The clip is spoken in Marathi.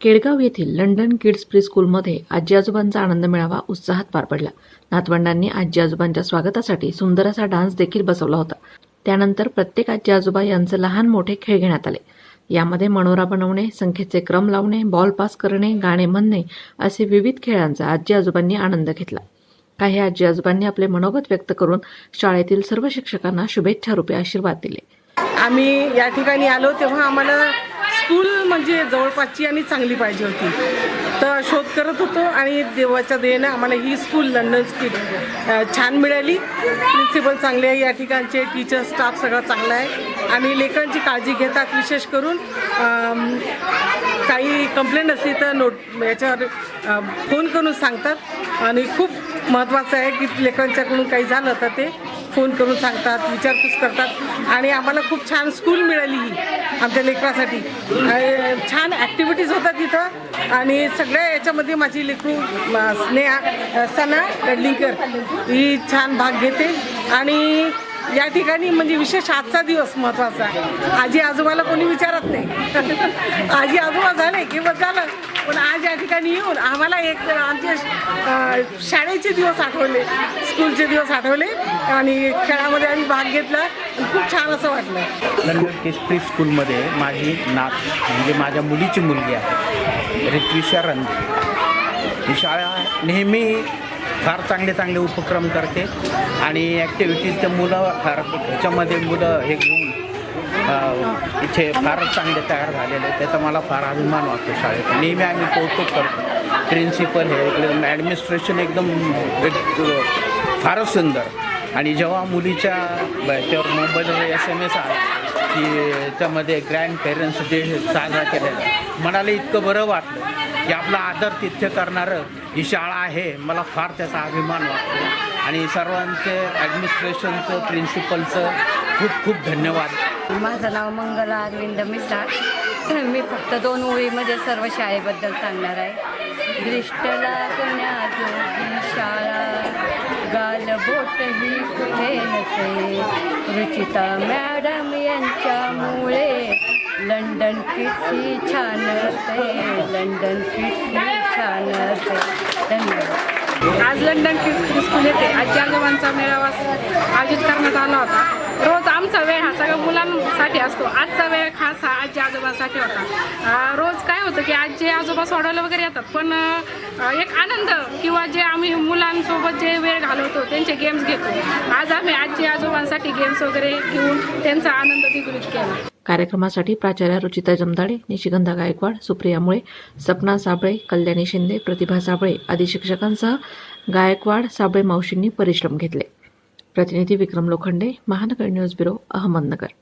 केडगाव येथील लंडन किड्स प्री स्कूलमध्ये आजी आजोबांचा आनंद मेळावा उत्साहात पार पडला. नातवंडांनी आजी आजोबांच्या स्वागतासाठी सुंदर असा डान्स देखील बसवला होता. त्यानंतर प्रत्येक आजी आजोबा यांचे लहान मोठे खेळ घेण्यात आले. यामध्ये मनोरा बनवणे संख्येचे क्रम लावणे बॉल पास करणे गाणे म्हणणे असे विविध खेळांचा आजी आजोबांनी आनंद घेतला. काही आजी आजोबांनी आपले मनोगत व्यक्त करून शाळेतील सर्व शिक्षकांना शुभेच्छा रूपे आशीर्वाद दिले. आम्ही या ठिकाणी आलो तेव्हा आम्हाला स्कूल म्हणजे जवळपासची आणि चांगली पाहिजे होती. तर शोध करत होतो आणि देवाच्या देयेनं आम्हाला ही स्कूल लंडन स्कूल छान मिळाली. प्रिन्सिपल चांगले आहे या ठिकाणचे टीचर स्टाफ सगळा चांगला आहे. आणि लेकरांची काळजी घेतात विशेष करून काही कंप्लेंट असली तर नोट याच्यावर फोन करून सांगतात. आणि खूप महत्त्वाचं आहे की लेकरांच्याकडून काही झालं तर ते फोन करून सांगतात विचारपूस करतात. आणि आम्हाला खूप छान स्कूल मिळाली ही आमच्या लेकरासाठी. छान ॲक्टिव्हिटीज होतात तिथं. आणि सगळ्या याच्यामध्ये माझी लेकरू स्नेहा सना कडलिंकर ही छान भाग घेते. आणि या ठिकाणी म्हणजे विशेष आजचा दिवस महत्त्वाचा आहे. आजी आजोबाला कोणी विचारत नाही. आजी आजोबा झाले की बस झालं पण आज या ठिकाणी येऊन आम्हाला एक आमचे शाळेचे दिवस आठवले स्कूलचे दिवस आठवले आणि खेळामध्ये आम्ही भाग घेतला. खूप छान असं वाटलं. लंडन किस प्री स्कूलमध्ये माझी नात म्हणजे माझ्या मुलीची मुलगी आहे रित्विशा रंदे ही शाळा नेहमी फार चांगले चांगले उपक्रम करते आणि ॲक्टिव्हिटीज ते मुलं फार ह्याच्यामध्ये मुलं हे घेऊन इथे फारच चांगले तयार झालेले आहेत. त्याचा मला फार अभिमान वाटतो शाळेत. नेहमी आम्ही कौतुक करतो. प्रिन्सिपल हे एकदम ॲडमिनिस्ट्रेशन एकदम फारच सुंदर. आणि जेव्हा मुलीच्या त्यावर मोबाईलवर एस एम एस आला की त्यामध्ये ग्रँड पेरेंट्स डे साजरा केलेला मनाला इतकं बरं वाटलं की आपला आदर तिथ्य करणारं ही शाळा आहे मला फार त्याचा अभिमान वाटतो. आणि सर्वांचे ॲडमिनिस्ट्रेशनचं प्रिन्सिपलचं खूप खूप धन्यवाद. माझं नाव मंगला अरविंद मिसाळ मी फक्त दोन ओळीमध्ये सर्व शाळेबद्दल सांगणार आहे. दृष्टला कन्याजोगी शाळा? गाल बोटही कुठे नसे? रुचिता मॅडम यांच्यामुळे लंडन किड्स ही छान असते लंडन किड्स ही छान असते धन्यवाद. आज लंडन किड्स स्कूल येथे आजी आजोबांचा मेळावा आयोजित करण्यात आला होता. रोज आमचा वेळ हा सगळ्या मुलांसाठी असतो. आजचा वेळ खास हा आजी आजोबांसाठी होता. रोज काय होतं की आजी आजोबा सोडवलं वगैरे येतात. पण एक आनंद किंवा जे आम्ही मुलांसोबत जे वेळ घालवतो त्यांचे गेम्स घेतो. आज आम्ही आजी आजोबांसाठी गेम्स वगैरे घेऊन त्यांचा आनंद द्विगुणित केला. कार्यक्रमासाठी प्राचार्या रुचिता जमदाडे निशिगंधा गायकवाड सुप्रिया मुळे सपना साबळे कल्याणी शिंदे प्रतिभा साबळे आदी शिक्षकांसह गायकवाड साबळे मावशींनी परिश्रम घेतले. ప్రతినిధి విక్రమ్ లోఖండే మహానగర్ న్యూస్ బ్యూరో అహ్మద్నగర్